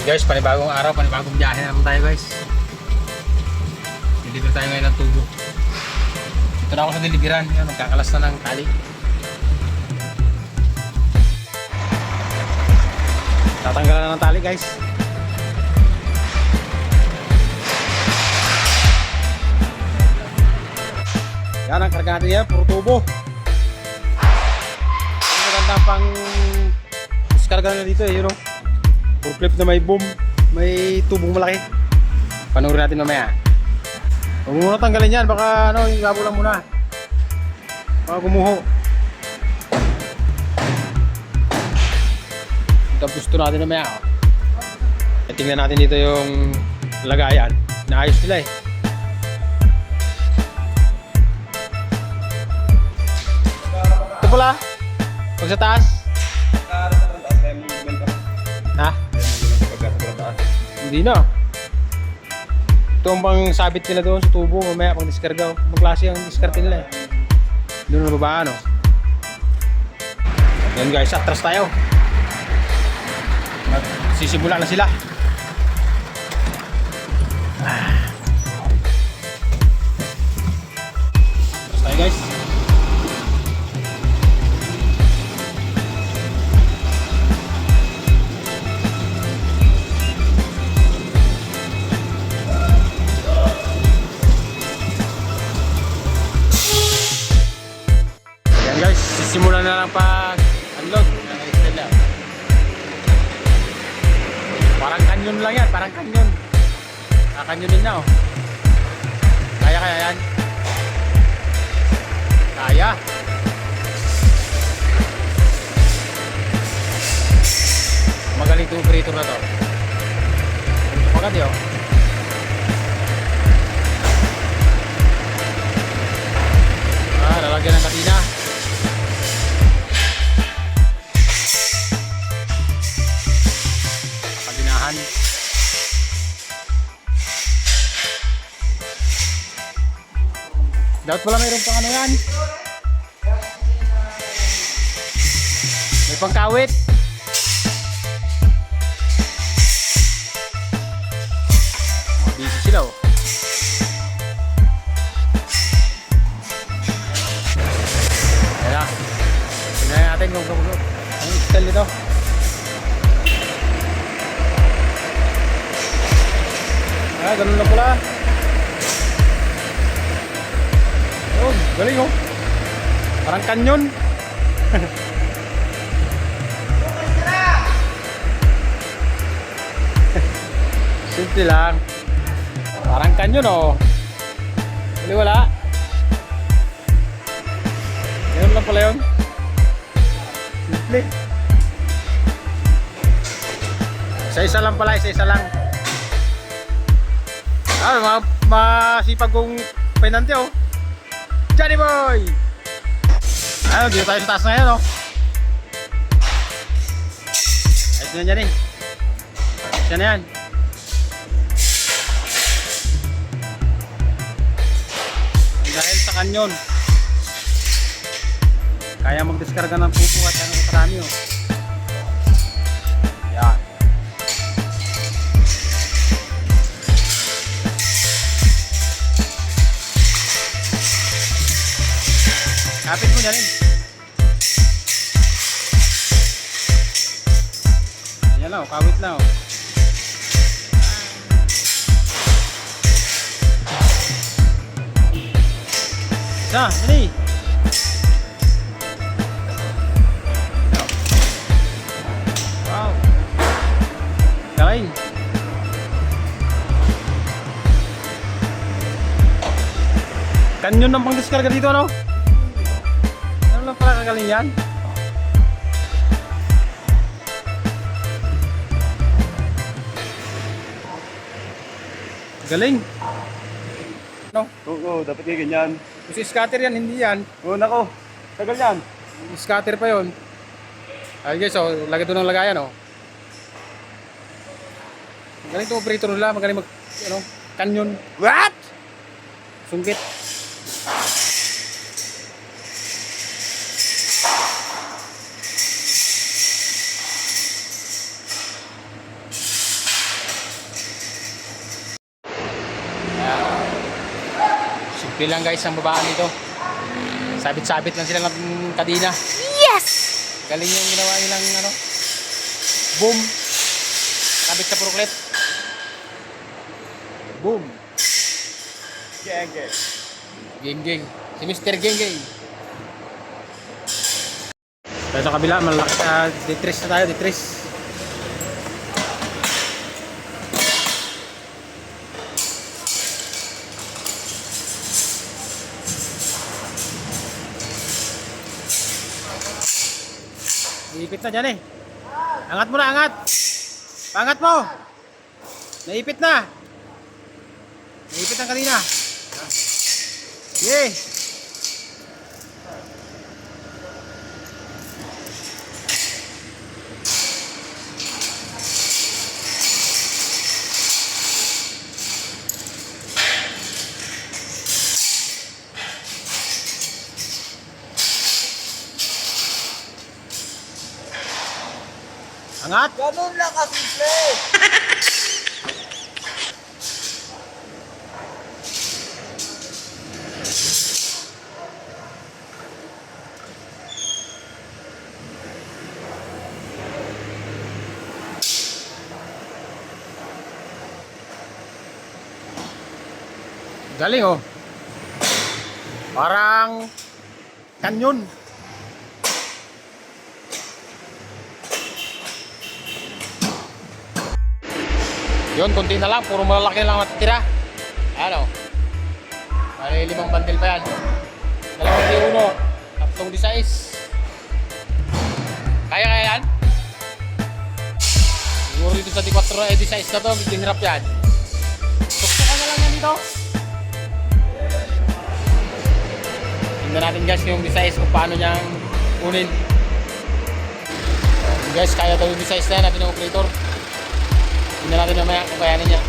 Guys, panibagong araw, panibagong biyahe naman tayo guys. Deliver tayo ngayon ng tubo. Ito na ako sa deliveran. Yan, magkakalas na ng tali. Tatanggalan na ng tali guys. Yan ang karga natin yan, puro tubo. Ang maganda pang diskarga na dito eh, you know. Puro clip na may boom, may tubong malaki. Panoorin natin mamaya. Huwag mo muna tanggalin yan, baka ano, ilabo lang muna. Baka gumuho. Tapos ito natin mamaya. Oh. Eh, Tingnan natin dito yung lagayan. Naayos nila eh. Ito pala. Pag sa taas. Hindi na. Ito ang pang sabit nila doon sa tubo. Mamaya pang diskarga. Magklase ang diskarte nila eh. Doon na baba ano. Yan guys, atras tayo. Magsisimula na sila. Guys, sisimula na lang pag unload ng Estela. Parang kanyon lang yan, parang kanyon. Kakanyonin na oh. Kaya kaya yan? Kaya. Magaling to operator na to. Pagkat yun. Ah, lalagyan ng katina. Dapat pala mayroon pang ano yan. May pangkawit. Oh, busy sila oh. Ayan na. Tingnan natin kung ang style nito. Ah, ganun lang pala. Galing oh. Parang kanyon. Simple lang. Parang kanyon oh. Hindi wala. Ganun lang pala yun. Simple. Isa-isa lang pala, isa-isa lang. Ah, ma masipag kong penante oh. Johnny boy! Ayun, dito tayo sa taas na yan oh. Ayos na Johnny. Siya na yan. Dahil sa kanyon. Kaya magdiskarga ng pupo at ano karami oh. Yan. Kapit mo na rin. Yan lang, kawit lang. Isa, dali. Wow. Galing. Kanyon ng pang-discarga dito, ano? Pala kagaling yan? Galing. No? Oo, dapat kayo ganyan. Kasi scatter yan, hindi yan. Oo, nako. Tagal yan. Scatter pa yon. Ay guys, oh, lagay doon ng lagayan, oh. Magaling itong operator nila, magaling mag, ano, kanyon. What? Sungkit. Lang guys ang babaan nito. Sabit-sabit lang sila ng kadina. Yes! Galing yung ginawa nilang ano. Boom. Sabit sa puro clip. Boom. Geng, geng. Geng geng. Si Mr. Geng geng. Tayo sa kabila, malaki sa Detris na tayo, Detris. Naipit na dyan eh. Angat mo na, angat. Pangat mo. Naipit na. Naipit na kanina. Yay! Angat! Ganun lang kasimple! Galing oh. Parang kanyon. Yun, konti na lang. Puro malalaki lang matitira. Ano? May limang bandil pa yan. Dalawang di uno. Tatlong di sais. Kaya kaya yan? Siguro dito sa di 4 eh di sais na to. Hirap yan. Tuktukan na lang yan dito. Tingnan natin guys yung designs kung paano niyang kunin. Guys, kaya daw yung designs na yan natin ng operator. Tingnan natin mamaya kung kayanin niya.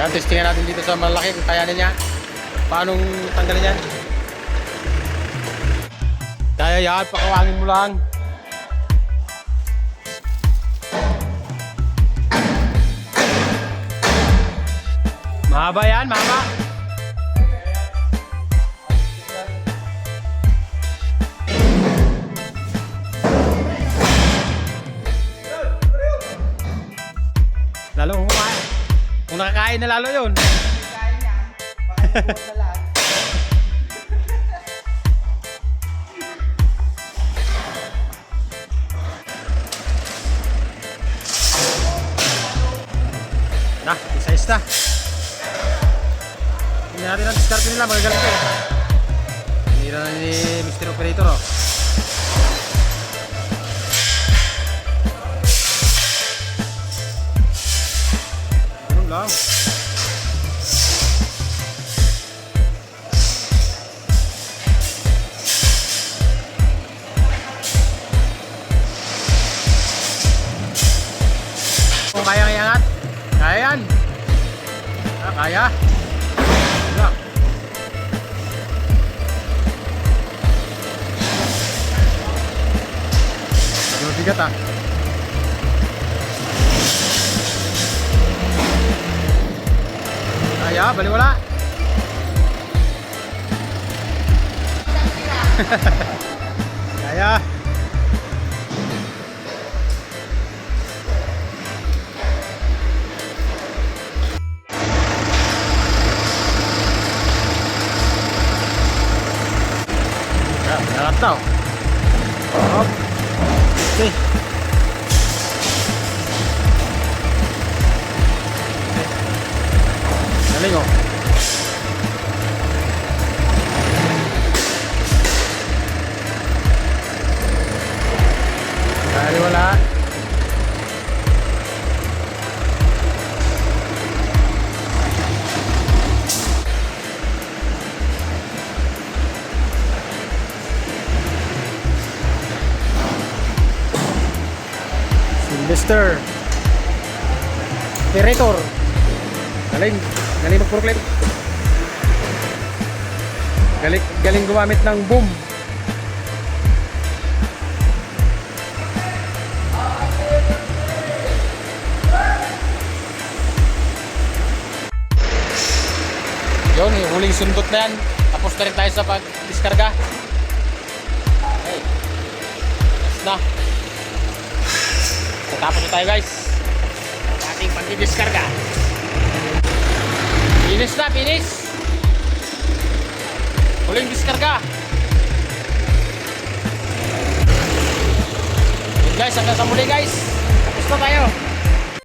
Yan, testingan natin dito sa malaki kung kayanin niya. Paano tanggalin yan? Kaya yan, pakawangin mo lang. Mahaba yan, mahaba. Kung nakakain na lalo yun. Na, isa-is na. Tingnan natin ang discard nila, magagaling eh. Hinira na ni Mr. Operator oh. Kaya yan. Ah, kaya. Wala. Medyo bigat ah. Kaya, baliwala. Kaya. Hop. Oke. Galing oh. Sylvester. Operator. Galing. Galing mag-forklift. Galing, galing gumamit ng boom. Yun, huling sundot na yan. Tapos na rin tayo sa pag-diskarga. Okay. Tapos na. Tatapos na tayo guys. Ating pag-diskarga. Finish na, finish. Huling diskarga. Guys, hanggang sa muli guys. Tapos na tayo.